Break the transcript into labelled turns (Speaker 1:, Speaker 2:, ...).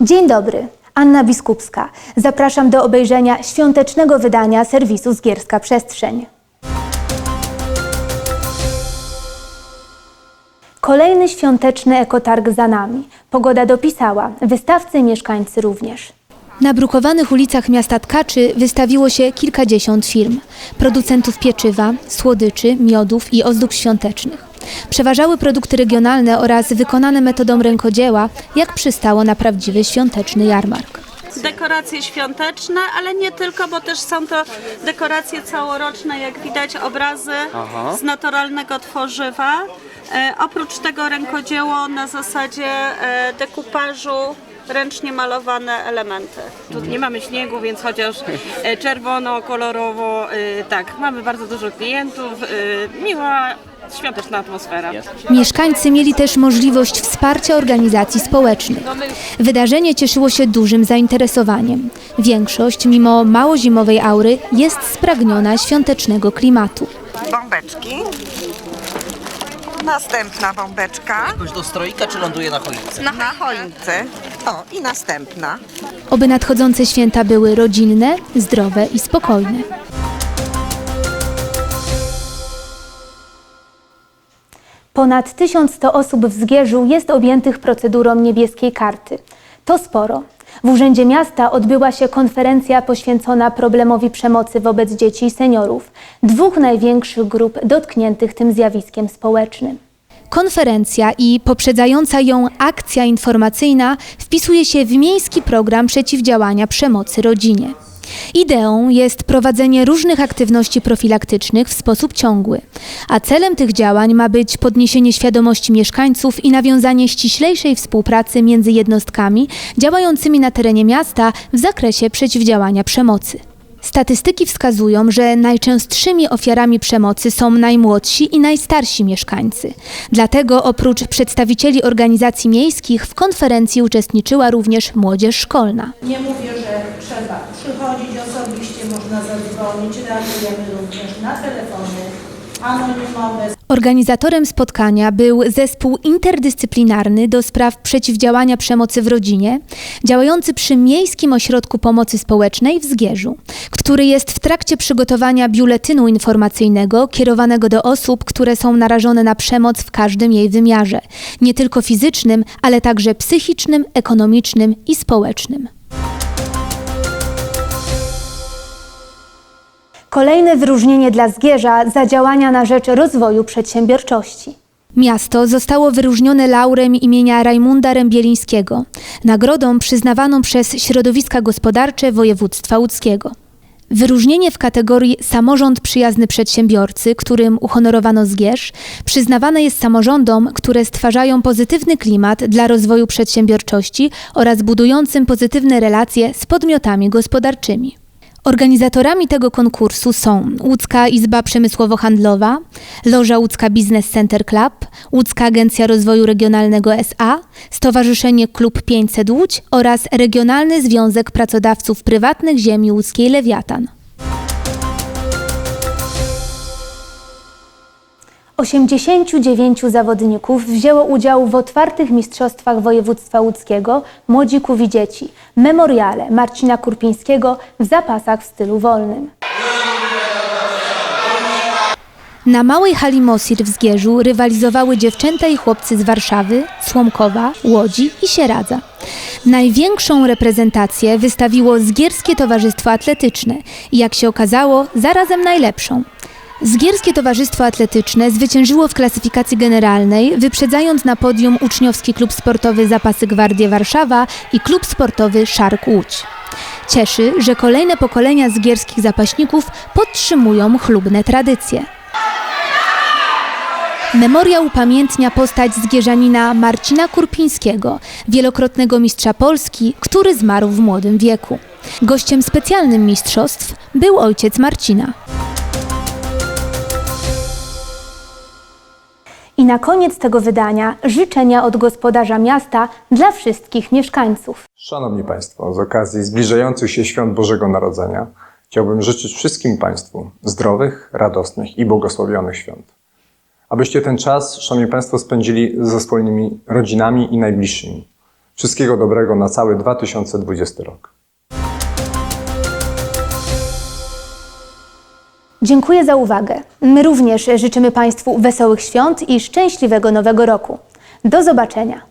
Speaker 1: Dzień dobry, Anna Biskupska. Zapraszam do obejrzenia świątecznego wydania serwisu Zgierska Przestrzeń. Kolejny świąteczny ekotarg za nami. Pogoda dopisała, wystawcy i mieszkańcy również. Na brukowanych ulicach miasta Tkaczy wystawiło się kilkadziesiąt firm. Producentów pieczywa, słodyczy, miodów i ozdób świątecznych. Przeważały produkty regionalne oraz wykonane metodą rękodzieła, jak przystało na prawdziwy świąteczny jarmark.
Speaker 2: dekoracje świąteczne, ale nie tylko, bo też są to dekoracje całoroczne, jak widać obrazy z naturalnego tworzywa. E, oprócz tego rękodzieło na zasadzie e, dekupażu, ręcznie malowane elementy.
Speaker 3: Tu nie mamy śniegu, więc chociaż e, czerwono, kolorowo, e, tak, mamy bardzo dużo klientów, e, miła, świąteczna atmosfera.
Speaker 1: Mieszkańcy mieli też możliwość wsparcia organizacji społecznych. Wydarzenie cieszyło się dużym zainteresowaniem. Większość, mimo mało zimowej aury, jest spragniona świątecznego klimatu.
Speaker 4: bombeczki. Następna bombeczka
Speaker 5: jakoś do stroika, czy ląduje na choince?
Speaker 4: na, na choince. O, i następna.
Speaker 1: Oby nadchodzące święta były rodzinne, zdrowe i spokojne. Ponad 1100 osób w Zgierzu jest objętych procedurą niebieskiej karty. To sporo. W Urzędzie Miasta odbyła się konferencja poświęcona problemowi przemocy wobec dzieci i seniorów, dwóch największych grup dotkniętych tym zjawiskiem społecznym. Konferencja i poprzedzająca ją akcja informacyjna wpisuje się w miejski program przeciwdziałania przemocy rodzinie. Ideą jest prowadzenie różnych aktywności profilaktycznych w sposób ciągły, a celem tych działań ma być podniesienie świadomości mieszkańców i nawiązanie ściślejszej współpracy między jednostkami działającymi na terenie miasta w zakresie przeciwdziałania przemocy. Statystyki wskazują, że najczęstszymi ofiarami przemocy są najmłodsi i najstarsi mieszkańcy. Dlatego oprócz przedstawicieli organizacji miejskich w konferencji uczestniczyła również młodzież szkolna.
Speaker 6: Nie mówię, trzeba przychodzić osobiście, można zadzwonić, reagujemy również na telefony anonimowe.
Speaker 1: Organizatorem spotkania był zespół interdyscyplinarny do spraw przeciwdziałania przemocy w rodzinie, działający przy Miejskim Ośrodku Pomocy Społecznej w Zgierzu, który jest w trakcie przygotowania biuletynu informacyjnego kierowanego do osób, które są narażone na przemoc w każdym jej wymiarze, nie tylko fizycznym, ale także psychicznym, ekonomicznym i społecznym. Kolejne wyróżnienie dla Zgierza za działania na rzecz rozwoju przedsiębiorczości. Miasto zostało wyróżnione laurem imienia Rajmunda Rębielińskiego, nagrodą przyznawaną przez środowiska gospodarcze województwa łódzkiego. Wyróżnienie w kategorii Samorząd przyjazny przedsiębiorcy, którym uhonorowano Zgierz, przyznawane jest samorządom, które stwarzają pozytywny klimat dla rozwoju przedsiębiorczości oraz budującym pozytywne relacje z podmiotami gospodarczymi. Organizatorami tego konkursu są Łódzka Izba Przemysłowo-Handlowa, Loża Łódzka Business Center Club, Łódzka Agencja Rozwoju Regionalnego SA, Stowarzyszenie Klub 500 Łódź oraz Regionalny Związek Pracodawców Prywatnych Ziemi Łódzkiej Lewiatan. 89 zawodników wzięło udział w otwartych mistrzostwach województwa łódzkiego Młodzików i Dzieci, memoriale Marcina Kurpińskiego w zapasach w stylu wolnym. Na małej hali Mosir w Zgierzu rywalizowały dziewczęta i chłopcy z Warszawy, Słomkowa, Łodzi i Sieradza. Największą reprezentację wystawiło Zgierskie Towarzystwo Atletyczne i jak się okazało, zarazem najlepszą. Zgierskie Towarzystwo Atletyczne zwyciężyło w klasyfikacji generalnej, wyprzedzając na podium uczniowski klub sportowy Zapasy Gwardie Warszawa i klub sportowy Szark Łódź. Cieszy, że kolejne pokolenia zgierskich zapaśników podtrzymują chlubne tradycje. Memoriał upamiętnia postać zgierzanina Marcina Kurpińskiego, wielokrotnego mistrza Polski, który zmarł w młodym wieku. Gościem specjalnym mistrzostw był ojciec Marcina. Na koniec tego wydania życzenia od gospodarza miasta dla wszystkich mieszkańców.
Speaker 7: Szanowni Państwo, z okazji zbliżających się świąt Bożego Narodzenia chciałbym życzyć wszystkim Państwu zdrowych, radosnych i błogosławionych świąt. Abyście ten czas, Szanowni Państwo, spędzili ze swoimi rodzinami i najbliższymi. Wszystkiego dobrego na cały 2020 rok.
Speaker 1: Dziękuję za uwagę. My również życzymy Państwu wesołych świąt i szczęśliwego nowego roku. Do zobaczenia.